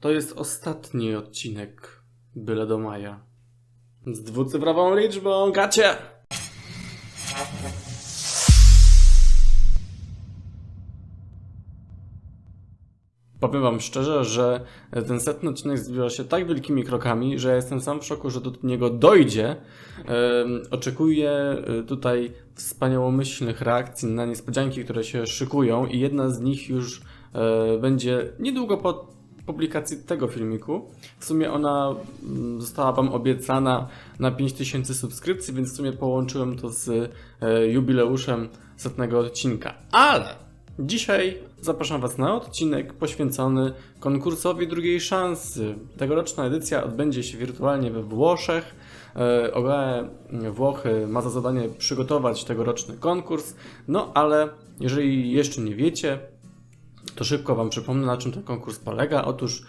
To jest ostatni odcinek Byle do Maja. Z dwucyfrową liczbą, gacie! Powiem wam szczerze, że ten setny odcinek zbliża się tak wielkimi krokami, że ja jestem sam w szoku, że do niego dojdzie. Oczekuję e, tutaj wspaniałomyślnych reakcji na niespodzianki, które się szykują i jedna z nich już e, będzie niedługo po publikacji tego filmiku. W sumie ona mm, została wam obiecana na 5000 subskrypcji, więc w sumie połączyłem to z e, jubileuszem setnego odcinka. Ale Dzisiaj zapraszam Was na odcinek poświęcony konkursowi drugiej szansy. Tegoroczna edycja odbędzie się wirtualnie we Włoszech. E, OGAE Włochy ma za zadanie przygotować tegoroczny konkurs, no ale jeżeli jeszcze nie wiecie, to szybko Wam przypomnę, na czym ten konkurs polega. Otóż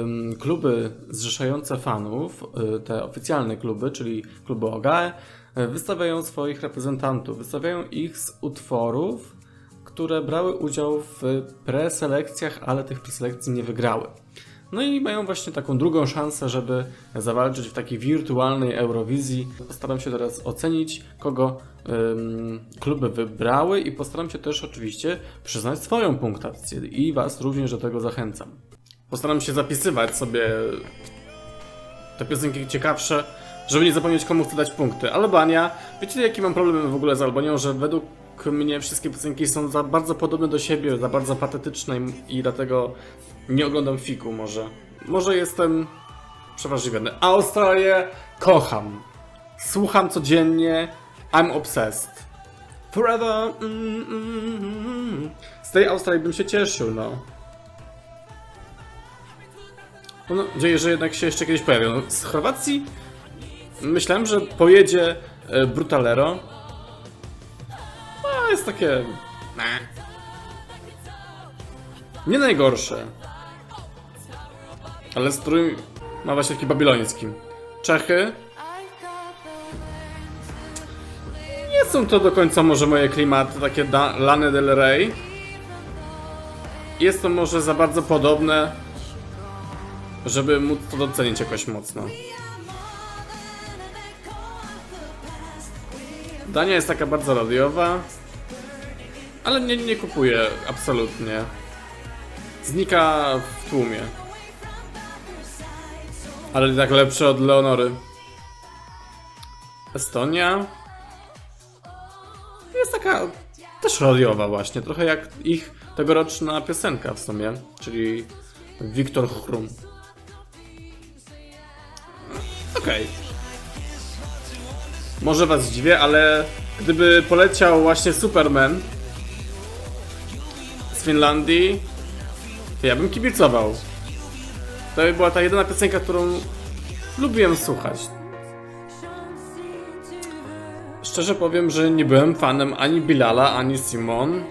ym, kluby zrzeszające fanów, y, te oficjalne kluby, czyli kluby OGAE, y, wystawiają swoich reprezentantów. Wystawiają ich z utworów, które brały udział w preselekcjach, ale tych preselekcji nie wygrały. No i mają właśnie taką drugą szansę, żeby zawalczyć w takiej wirtualnej Eurowizji. Postaram się teraz ocenić, kogo ym, kluby wybrały i postaram się też oczywiście przyznać swoją punktację i Was również do tego zachęcam. Postaram się zapisywać sobie te piosenki ciekawsze, żeby nie zapomnieć komu chcę dać punkty. Albania, wiecie jaki mam problem w ogóle z Albanią, że według mnie wszystkie piosenki są za bardzo podobne do siebie, za bardzo patetyczne i, dlatego nie oglądam fiku może. Może jestem przewrażliwiony. Australię kocham. Słucham codziennie. I'm obsessed. Forever. Z tej Australii bym się cieszył, no. No, Mam nadzieję, że jednak się jeszcze kiedyś pojawią. No, Z Chorwacji myślałem, że pojedzie e, Brutalero. Jest takie... Nie najgorsze. Ale strój ma właśnie taki babiloński. Czechy. Nie są to do końca może moje klimaty, takie da- Lany Del Rey. Jest to może za bardzo podobne, żeby móc to docenić jakoś mocno. Dania jest taka bardzo radiowa, ale nie, nie kupuję absolutnie. Znika w tłumie. Ale tak lepsze od Leonory. Estonia jest taka też radiowa właśnie, trochę jak ich tegoroczna piosenka w sumie, czyli Wiktor Chrum. Okej. Może was zdziwię, ale gdyby poleciał właśnie Superman Finlandii, to ja bym kibicował. To by była ta jedyna piosenka, którą lubiłem słuchać. Szczerze powiem, że nie byłem fanem ani Bilala, ani Simon.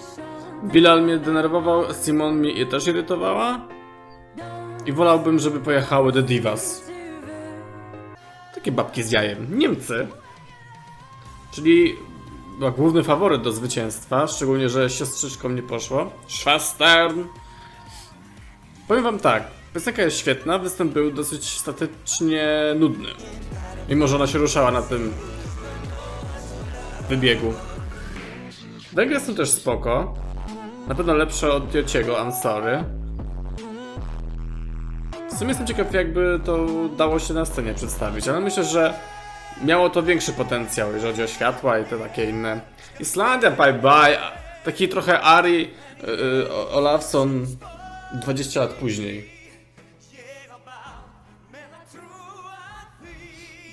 Bilal mnie denerwował, Simon mnie też irytowała. I wolałbym, żeby pojechały The Divas. Takie babki z jajem. Niemcy. Czyli była główny faworyt do zwycięstwa, szczególnie, że siostrzyczkom nie poszło. Schwestern. Powiem wam tak, piosenka jest świetna, występ był dosyć statycznie nudny. Mimo, że ona się ruszała na tym wybiegu. Węgry są też spoko. Na pewno lepsze od Jociego, I'm sorry. W sumie jestem ciekaw, jakby to dało się na scenie przedstawić, ale myślę, że miało to większy potencjał, jeżeli chodzi o światła i te takie inne. Islandia, bye bye. Taki trochę Ari yy, Olafson 20 lat później.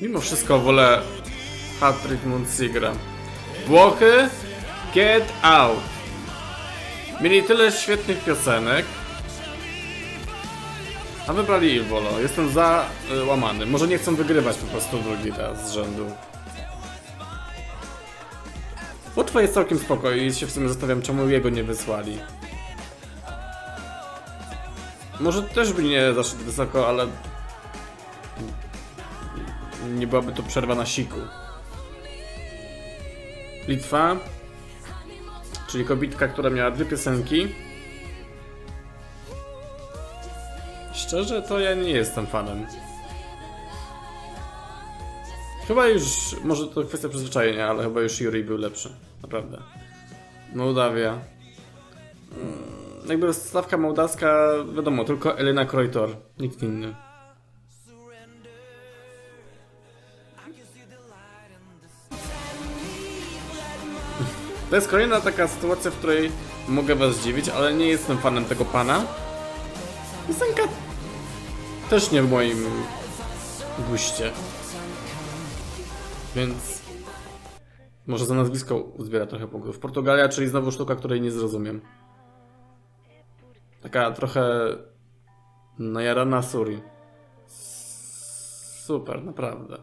Mimo wszystko wolę Patrick Montsigra. Włochy, Get Out. Mieli tyle świetnych piosenek, a wybrali Il Volo. Jestem za y, łamany. Może nie chcą wygrywać po prostu drugi raz z rzędu. Łotwa jest całkiem spoko i się w sumie zastanawiam, czemu jego nie wysłali. Może też by nie zaszedł wysoko, ale... Nie byłaby to przerwa na siku. Litwa. Czyli kobitka, która miała dwie piosenki. Szczerze, to ja nie jestem fanem. Chyba już, może to kwestia przyzwyczajenia, ale chyba już Yuri był lepszy. Naprawdę. Mołdawia. Mm, Jakby stawka mołdawska, wiadomo, tylko Elena Krojtor, nikt inny. To jest kolejna taka sytuacja, w której mogę was zdziwić, ale nie jestem fanem tego pana. Piosenka też nie w moim guście. Więc może za nazwisko uzbiera trochę punktów. Portugalia, czyli znowu sztuka, której nie zrozumiem. Taka trochę najarana Suri. Super, naprawdę.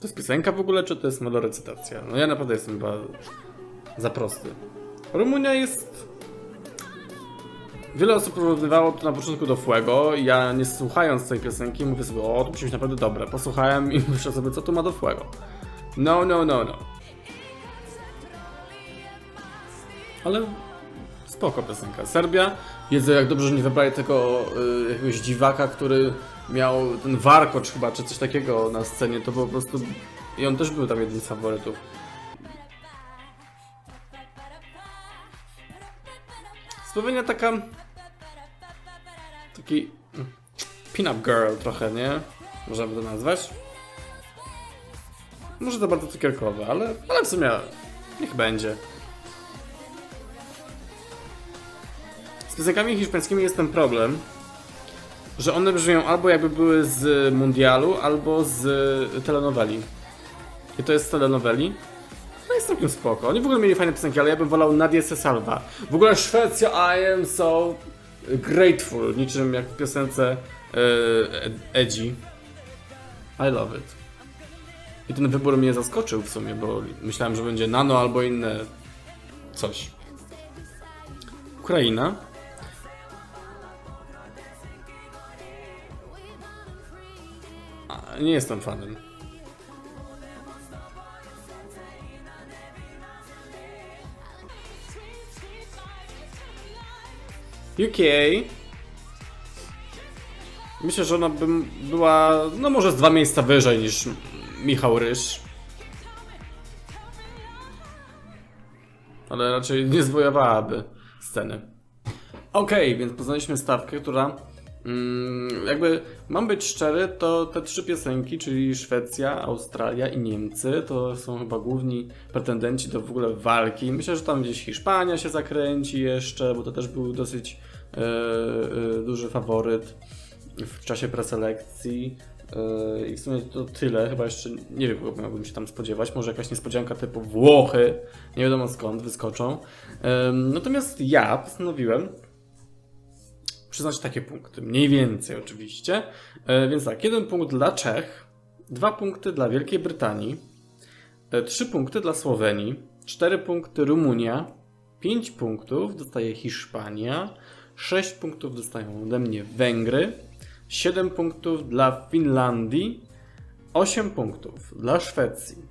To jest piosenka w ogóle, czy to jest melorecytacja? No ja naprawdę jestem chyba za prosty. Rumunia jest... Wiele osób porównywało to na początku do Fuego. Ja nie słuchając tej piosenki mówię sobie, o, to musi być naprawdę dobre. Posłuchałem i myślę sobie, co tu ma do Fuego. No, no, no, no. Ale spoko piosenka. Serbia, Jezu, jak dobrze, że nie wybrali tego y, jakiegoś dziwaka, który miał ten warkocz chyba, czy coś takiego na scenie, to po prostu... I on też był tam jednym z faworytów. Słowenia taka... Taki... Pin-up girl trochę, nie? Można by to nazwać. Może to bardzo cukierkowe, ale, ale w sumie niech będzie. Z piosenkami hiszpańskimi jest ten problem, że one brzmią albo jakby były z mundialu, albo z telenoweli. I to jest z telenoweli. No jest całkiem spoko. Oni w ogóle mieli fajne piosenki, ale ja bym wolał Nadię Salva. W ogóle Szwecja, I am so grateful, niczym jak w piosence yy, Edzi. I love it. I ten wybór mnie zaskoczył w sumie, bo myślałem, że będzie nano albo inne coś. Ukraina. Nie jestem fanem. UK. Myślę, że ona by była, no może z dwa miejsca wyżej niż Michał Ryż. Ale raczej nie zwojowałaby sceny. Okej, więc poznaliśmy stawkę, która jakby mam być szczery, to te trzy piosenki, czyli Szwecja, Australia i Niemcy, to są chyba główni pretendenci do w ogóle walki. Myślę, że tam gdzieś Hiszpania się zakręci jeszcze, bo to też był dosyć e, e, duży faworyt w czasie preselekcji. Yy, I w sumie to tyle, chyba jeszcze nie wiem, kogo miałbym się tam spodziewać. Może jakaś niespodzianka typu Włochy, nie wiadomo skąd wyskoczą. Natomiast ja postanowiłem przyznać takie punkty, mniej więcej oczywiście. Yy, Więc tak, jeden punkt dla Czech, dwa punkty dla Wielkiej Brytanii, yy, trzy punkty dla Słowenii, cztery punkty Rumunia, pięć punktów dostaje Hiszpania, sześć punktów dostają ode mnie Węgry, 7 punktów dla Finlandii, 8 punktów dla Szwecji,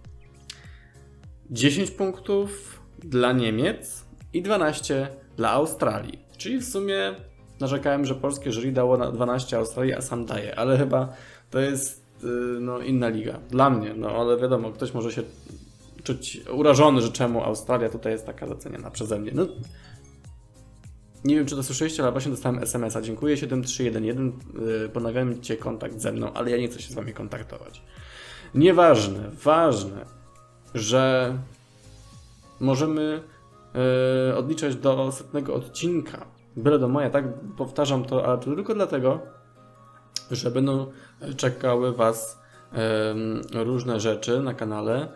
10 punktów dla Niemiec i 12 dla Australii. Czyli w sumie narzekałem, że polskie jury dało na 12 Australii, a sam daje, ale chyba to jest yy, no, inna liga. Dla mnie, no ale wiadomo, ktoś może się czuć urażony, że czemu Australia tutaj jest taka doceniana przeze mnie. No, nie wiem, czy to słyszeliście, ale właśnie dostałem SMS-a. Dziękuję 7311. Yy, Ponawiam kontakt ze mną, ale ja nie chcę się z wami kontaktować. Nieważne, ważne, że możemy yy, odliczać do setnego odcinka. Byle do moja, tak? Powtarzam to, ale tylko dlatego, że będą czekały was różne rzeczy na kanale.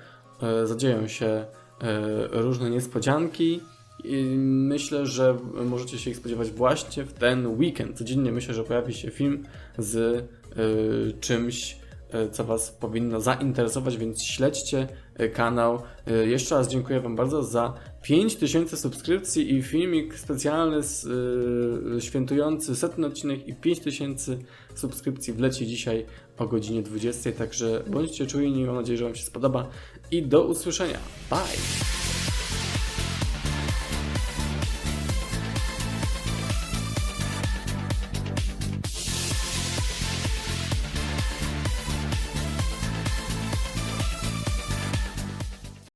Yy, zadzieją się yy, różne niespodzianki. I myślę, że możecie się ich spodziewać właśnie w ten weekend. Codziennie myślę, że pojawi się film z y, czymś, co Was powinno zainteresować, więc śledźcie kanał. Y, jeszcze raz dziękuję Wam bardzo za 5000 subskrypcji i filmik specjalny z, y, świętujący setny odcinek i 5000 subskrypcji wleci dzisiaj o godzinie 20. Także bądźcie czujni, mam nadzieję, że Wam się spodoba i do usłyszenia. Bye!